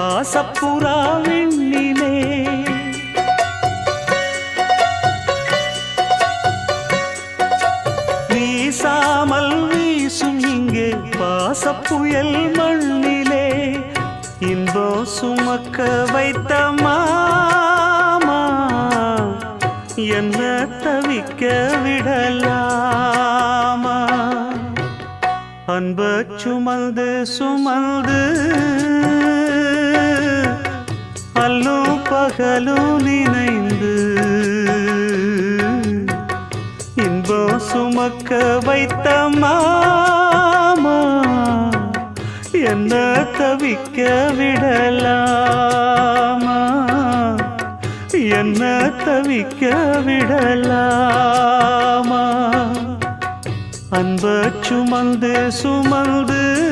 பாசப்புறா விண்ணிலே வீசாமல் வீசும் இங்கே பாசப்புயல் மண்ணிலே. இன்போ சுமக்க வைத்த மாமா என்ன தவிக்க விடலாமா? அன்ப சுமந்து சுமந்து அல்லும் பகலும் நினைந்து இன்பம் சுமக்க வைத்த மாமா என்ன தவிக்க விடலாமா? என்ன தவிக்க விடலாமா? அன்ப சுமந்து சுமந்து